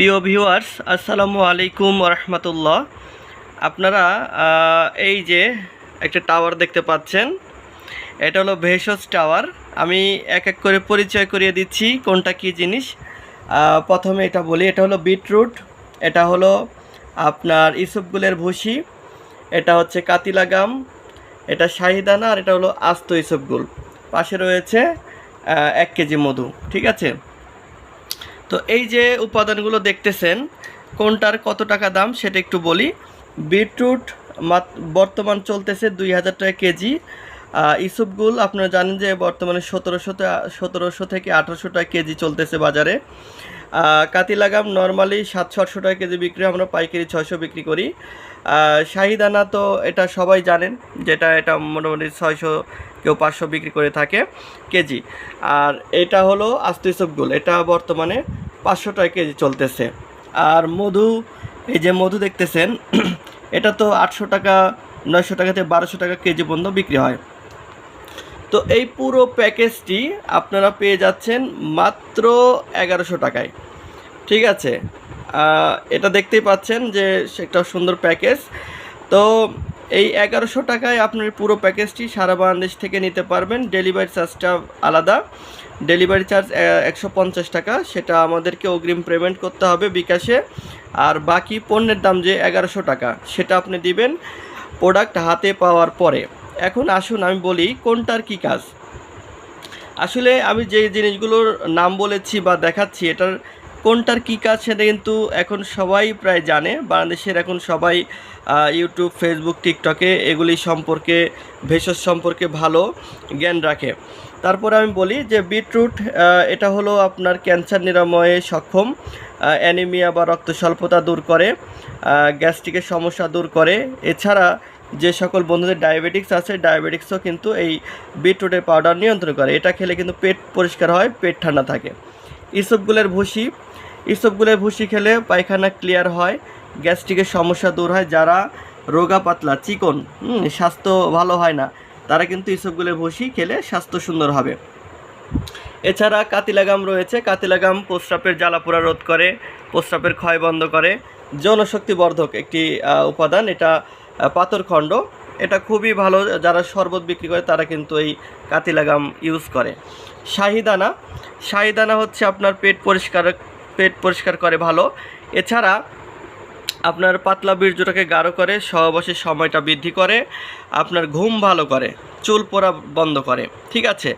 প্রিয় ভিউয়ার্স, আসসালামু আলাইকুম রহমতুল্লাহ। আপনারা এই যে একটা টাওয়ার দেখতে পাচ্ছেন, এটা হলো ভেষজ টাওয়ার। আমি এক এক করে পরিচয় করিয়ে দিচ্ছি কোনটা কি জিনিস। প্রথমে এটা বলি, এটা হলো বিটরুট, এটা হলো আপনার ইসবগুলের ভুসি, এটা হচ্ছে কাতিলাগাম এটা শাহিদানা আর এটা হলো আস্ত ইসবগুল পাশে রয়েছে এক কেজি মধু, ঠিক আছে? তো এই যে উপাদানগুলো দেখতেছেন, কোনটার কত টাকা দাম সেটা একটু বলি। বিটরুট বর্তমান চলতেছে দুই হাজার টাকা কেজি। ইসুপগুল আপনারা জানেন যে বর্তমানে সতেরোশো সতেরোশো থেকে আঠারোশো টাকা কেজি চলতেছে বাজারে। কাতিলাগাম নর্মালি সাতশো আটশো টাকা কেজি বিক্রি আমরা পাইকারি ছয়শো বিক্রি করি। শাহিদানা তো এটা সবাই জানেন, যেটা এটা মোটামুটি ছয়শো কেউ পাঁচশো বিক্রি করে থাকে কেজি। আর এটা হলো আস্ত ইসবগুল এটা বর্তমানে পাঁচশো টাকা কেজি চলতেছে। আর মধু, এই যে মধু দেখতেছেন, এটা তো আটশো টাকা, নয়শো টাকা থেকে বারোশো টাকা কেজি পর্যন্ত বিক্রি হয়। তো এই পুরো প্যাকেজটি আপনারা পেয়ে যাচ্ছেন মাত্র এগারোশো টাকায়। ঠিক আছে। এটা দেখতেই পাচ্ছেন যে একটা সুন্দর প্যাকেজ। তো এই এগারোশো টাকায় আপনার পুরো প্যাকেজটি সারা বাংলাদেশ থেকে নিতে পারবেন। ডেলিভারি চার্জটা আলাদা। ডেলিভারি চার্জ একশো পঞ্চাশ টাকা। সেটা আমাদেরকে অগ্রিম পেমেন্ট করতে হবে বিকাশে। আর বাকি পণ্যের দাম যে এগারোশো টাকা, সেটা আপনি দিবেন প্রোডাক্ট হাতে পাওয়ার পরে। এখন আসুন, আমি বলি কোনটার কি কাজ? আসলে আমি যে জিনিসগুলোর নাম বলেছি বা দেখাচ্ছি, এটার কোনটার কী কাজ সেটা কিন্তু এখন সবাই প্রায় জানে। বাংলাদেশের এখন সবাই ইউটিউব ফেসবুক টিকটকে এগুলি সম্পর্কে, ভেষজ সম্পর্কে ভালো জ্ঞান রাখে। তারপরে আমি বলি যে বিটরুট এটা হলো আপনার ক্যান্সার নিরাময়ে সক্ষম অ্যানিমিয়া বা রক্ত স্বল্পতা দূর করে গ্যাস্ট্রিকের সমস্যা দূর করে। এছাড়া যে সকল বন্ধুদের ডায়াবেটিক্স আছে, ডায়াবেটিক্সও কিন্তু এই বিটরুটের পাউডার নিয়ন্ত্রণ করে। এটা খেলে কিন্তু পেট পরিষ্কার হয়, পেট ঠান্ডা থাকে। ইসবগুলের ভুসি ইসবগুলের ভুসি খেলে পায়খানা ক্লিয়ার হয় গ্যাস্ট্রিকের সমস্যা দূর হয়, যারা রোগা পাতলা, চিকন স্বাস্থ্য ভালো হয় না, তারা কিন্তু ইসবগুলের ভুসি খেলে স্বাস্থ্য সুন্দর হবে। এছাড়া কাতিলাগাম রয়েছে, কাতিলাগাম প্রস্রাবের জ্বালাপোড়া রোধ করে, প্রস্রাবের ক্ষয় বন্ধ করে যৌনশক্তি বর্ধক একটি উপাদান, এটা পাথরখণ্ড, এটা খুবই ভালো, যারা শরবত বিক্রি করে তারা কিন্তু এই কাতিলাগাম ইউজ করে। শাহিদানা শাহিদানা হচ্ছে আপনার পেট পরিষ্কার পেট পরিষ্কার করে ভালো। এছাড়া আপনার পাতলা বীর্যটাকে গাঢ় করে সহবাসের সময়টা বৃদ্ধি করে, আপনার ঘুম ভালো করে, চুল পড়া বন্ধ করে, ঠিক আছে?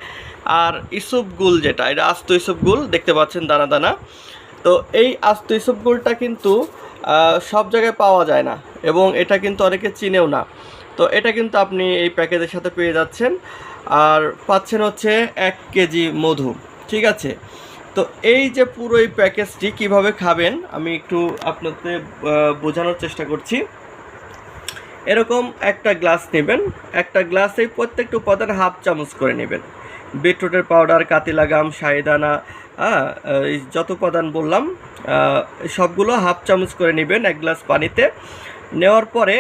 আর ইসুপগুল যেটা, এটা আস্ত ইসুপগুল দেখতে পাচ্ছেন দানা দানা। তো এই আস্ত ইসুপগুলটা কিন্তু সব জায়গায় পাওয়া যায় না এবং এটা কিন্তু অনেকে চিনেও না। তো এটা কিন্তু আপনি এই প্যাকেজের সাথে পেয়ে যাচ্ছেন। আর পাচ্ছেন হচ্ছে এক কেজি মধু, ঠিক আছে? তো এই যে পুরো এই প্যাকেজটি কীভাবে খাবেন, আমি একটু আপনাদের বোঝানোর চেষ্টা করছি। এরকম একটা গ্লাস নেবেন। একটা গ্লাসে প্রত্যেকটা উপাদান হাফ চামচ করে নেবেন। বিটরুটের পাউডার কাতিলাগাম শাহিদানা হ্যাঁ যত উপাদান বললাম সবগুলো হাফ চামচ করে নেবেন এক গ্লাস পানিতে। নেওয়ার পরে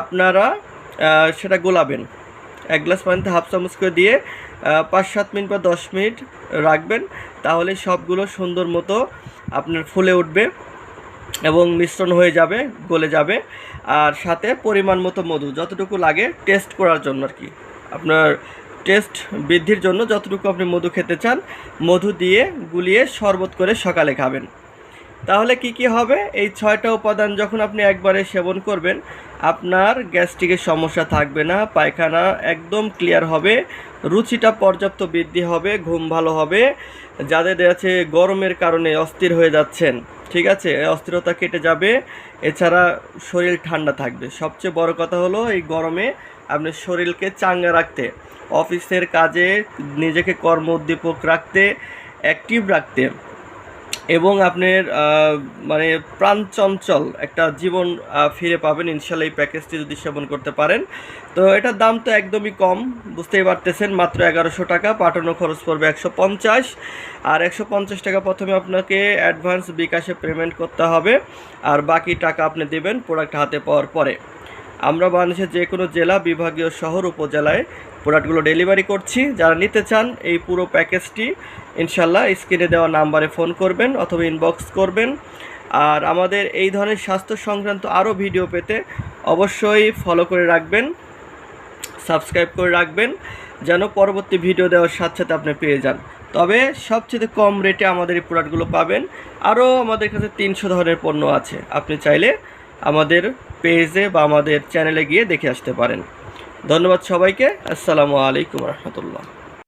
আপনারা সেটা গোলাবেন। এক গ্লাস পানিতে হাফ চামচ করে দিয়ে পাঁচ সাত মিনিট বা দশ মিনিট রাখবেন, তাহলে সবগুলো সুন্দর মতো আপনার ফুলে উঠবে এবং মিশ্রণ হয়ে যাবে, গলে যাবে। আর সাথে পরিমাণ মতো মধু, যতটুকু লাগে টেস্ট করার জন্য আর কি। আপনার টেস্ট বৃদ্ধির জন্য যতটুকু আপনি মধু খেতে চান, মধু দিয়ে গুলিয়ে শরবত করে সকালে খাবেন। তাহলে কি কি হবে? এই ছয়টা উপাদান যখন আপনি একবারে সেবন করবেন, আপনার গ্যাস্ট্রিকের সমস্যা থাকবে না, পায়খানা একদম ক্লিয়ার হবে রুচিটা পর্যাপ্ত বৃদ্ধি হবে, ঘুম ভালো হবে। যাদের আছে গরমের কারণে অস্থির হয়ে যাচ্ছেন, ঠিক আছে? অস্থিরতা কেটে যাবে। এছাড়া শরীর ঠান্ডা থাকবে। সবচেয়ে বড় কথা হলো এই গরমে আপনি শরীরকে চাঙ্গা রাখতে, অফিসের কাজে নিজেকে কর্ম উদ্দীপক রাখতে অ্যাক্টিভ রাখতে। এবং আপনার মানে প্রাণ চঞ্চল একটা জীবন ফিরে পাবেন ইনশাল্লাহ এই প্যাকেজটি যদি সেবন করতে পারেন। তো এটার দাম তো একদমই কম, বুঝতেই পারতেছেন, মাত্র এগারোশো টাকা, পাঠানো খরচ পড়বে একশো পঞ্চাশ। আর একশো পঞ্চাশ টাকা প্রথমে আপনাকে অ্যাডভান্স বিকাশে পেমেন্ট করতে হবে, আর বাকি টাকা আপনি দেবেন প্রোডাক্ট হাতে পাওয়ার পরে। আমরা বাংলাদেশের যে কোনো জেলা, বিভাগীয় শহর, উপজেলায় প্রোডাক্টগুলো ডেলিভারি করছি। যারা নিতে চান এই পুরো প্যাকেজটি, ইনশাল্লাহ স্ক্রিনে দেওয়া নাম্বারে ফোন করবেন অথবা ইনবক্স করবেন। আর আমাদের এই ধরনের স্বাস্থ্য সংক্রান্ত আরও ভিডিও পেতে অবশ্যই ফলো করে রাখবেন সাবস্ক্রাইব করে রাখবেন, যেন পরবর্তী ভিডিও দেওয়ার সাথে সাথে আপনি পেয়ে যান। তবে সবচেয়ে কম রেটে আমাদের এই প্রোডাক্টগুলো পাবেন। আরও আমাদের কাছে তিনশো ধরনের পণ্য আছে। আপনি চাইলে আমাদের পেজে বা আমাদের চ্যানেলে গিয়ে দেখে আসতে পারেন। ধন্যবাদ সবাইকে। আসসালামু আলাইকুম রহমতুল্লাহ।